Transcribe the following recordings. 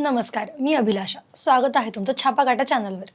नमस्कार मी अभिलाषा. स्वागत आहे तुमचं छापाकाटा चॅनलवर.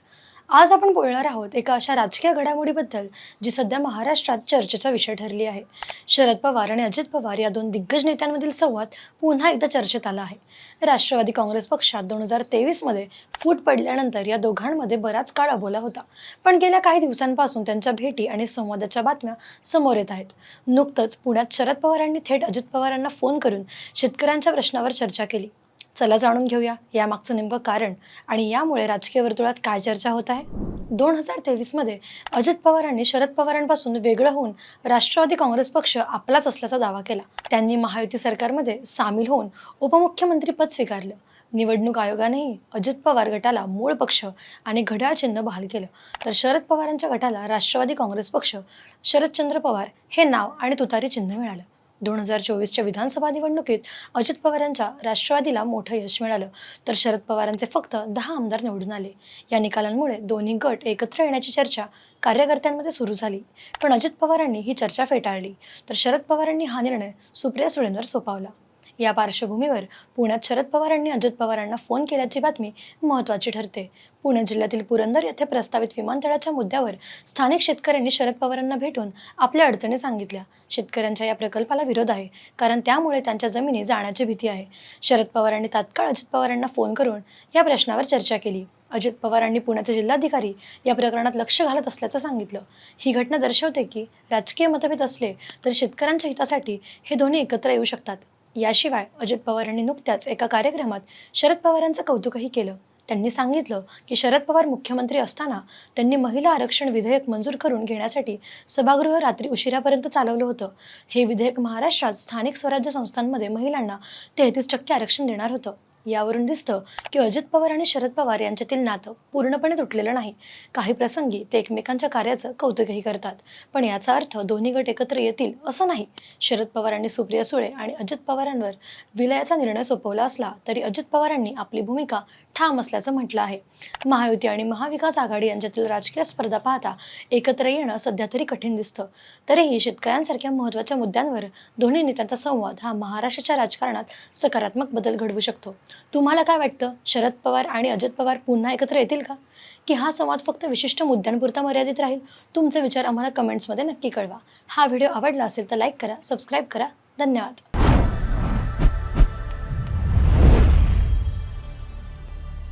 आज आपण बोलणार आहोत एका अशा राजकीय घडामोडीबद्दल जी सध्या महाराष्ट्रात चर्चेचा विषय ठरली आहे. शरद पवार आणि अजित पवार या दोन दिग्गज नेत्यांमधील संवाद पुन्हा एकदा चर्चेत आला आहे. राष्ट्रवादी काँग्रेस पक्षात दोन हजार तेवीसमध्ये फूट पडल्यानंतर या दोघांमध्ये बराच काळ अबोला होता. पण गेल्या काही दिवसांपासून त्यांच्या भेटी आणि संवादाच्या बातम्या समोर येत आहेत. नुकतंच पुण्यात शरद पवारांनी थेट अजित पवारांना फोन करून शेतकऱ्यांच्या प्रश्नावर चर्चा केली. चला जाणून घेऊया यामागचं नेमकं कारण आणि यामुळे राजकीय वर्तुळात काय चर्चा होत आहे? दोन हजार तेवीसमध्ये अजित पवारांनी शरद पवारांपासून वेगळं होऊन राष्ट्रवादी काँग्रेस पक्ष आपलाच असल्याचा दावा केला. त्यांनी महायुती सरकारमध्ये सामील होऊन उपमुख्यमंत्रीपद स्वीकारलं. निवडणूक आयोगानेही अजित पवार गटाला मूळ पक्ष आणि घड्याळ चिन्ह बहाल केलं. तर शरद पवारांच्या गटाला राष्ट्रवादी काँग्रेस पक्ष शरदचंद्र पवार हे नाव आणि तुतारी चिन्ह मिळालं. दोन हजार चोवीसच्या विधानसभा निवडणुकीत अजित पवारांच्या राष्ट्रवादीला मोठं यश मिळालं. तर शरद पवारांचे फक्त दहा आमदार निवडून आले. या निकालांमुळे दोन्ही गट एकत्र येण्याची चर्चा कार्यकर्त्यांमध्ये सुरू झाली. पण अजित पवारांनी ही चर्चा फेटाळली. तर शरद पवारांनी हा निर्णय सुप्रिया सुळेंवर सोपावला. या पार्श्वभूमीवर पुण्यात शरद पवारांनी अजित पवारांना फोन केल्याची बातमी महत्त्वाची ठरते. पुणे जिल्ह्यातील पुरंदर येथे प्रस्तावित विमानतळाच्या मुद्द्यावर स्थानिक शेतकऱ्यांनी शरद पवारांना भेटून आपल्या अडचणी सांगितल्या. शेतकऱ्यांच्या या प्रकल्पाला विरोध आहे कारण त्यामुळे त्यांच्या जमिनी जाण्याची भीती आहे. शरद पवारांनी तात्काळ अजित पवारांना फोन करून या प्रश्नावर चर्चा केली. अजित पवारांनी पुण्याचे जिल्हाधिकारी या प्रकरणात लक्ष घालत असल्याचं सांगितलं. ही घटना दर्शवते की राजकीय मतभेद असले तर शेतकऱ्यांच्या हितासाठी हे दोन्ही एकत्र येऊ शकतात. याशिवाय अजित पवारांनी नुकत्याच एका कार्यक्रमात शरद पवारांचं कौतुकही केलं. त्यांनी सांगितलं की शरद पवार मुख्यमंत्री असताना त्यांनी महिला आरक्षण विधेयक मंजूर करून घेण्यासाठी सभागृह रात्री उशिरापर्यंत चालवलं होतं. हे विधेयक महाराष्ट्रात स्थानिक स्वराज्य संस्थांमध्ये महिलांना तेहतीस टक्के आरक्षण देणार होतं. यावरून दिसतं की अजित पवार आणि शरद पवार यांच्यातील नातं पूर्णपणे तुटलेलं नाही. काही प्रसंगी ते एकमेकांच्या कार्याचं कौतुकही करतात. पण याचा अर्थ दोन्ही गट एकत्र येतील असं नाही. शरद पवारांनी सुप्रिया सुळे आणि अजित पवारांवर विलयाचा निर्णय सोपवला असला तरी अजित पवारांनी आपली भूमिका ठाम असल्याचं म्हटलं आहे. महायुती आणि महाविकास आघाडी यांच्यातील राजकीय स्पर्धा पाहता एकत्र येणं सध्या तरी कठीण दिसतं. तरीही शेतकऱ्यांसारख्या महत्त्वाच्या मुद्द्यांवर दोन्ही नेत्यांचा संवाद हा महाराष्ट्राच्या राजकारणात सकारात्मक बदल घडवू शकतो. तुम्हाला काय वाटतं? शरद पवार आणि अजित पवार पुन्हा एकत्र येतील का? की हा संवाद फक्त विशिष्ट मुद्द्यांपुरता मर्यादित राहील? तुमचे विचार आम्हाला कमेंट्समध्ये नक्की कळवा. हा व्हिडिओ आवडला असेल तर लाईक करा सबस्क्राईब करा. धन्यवाद.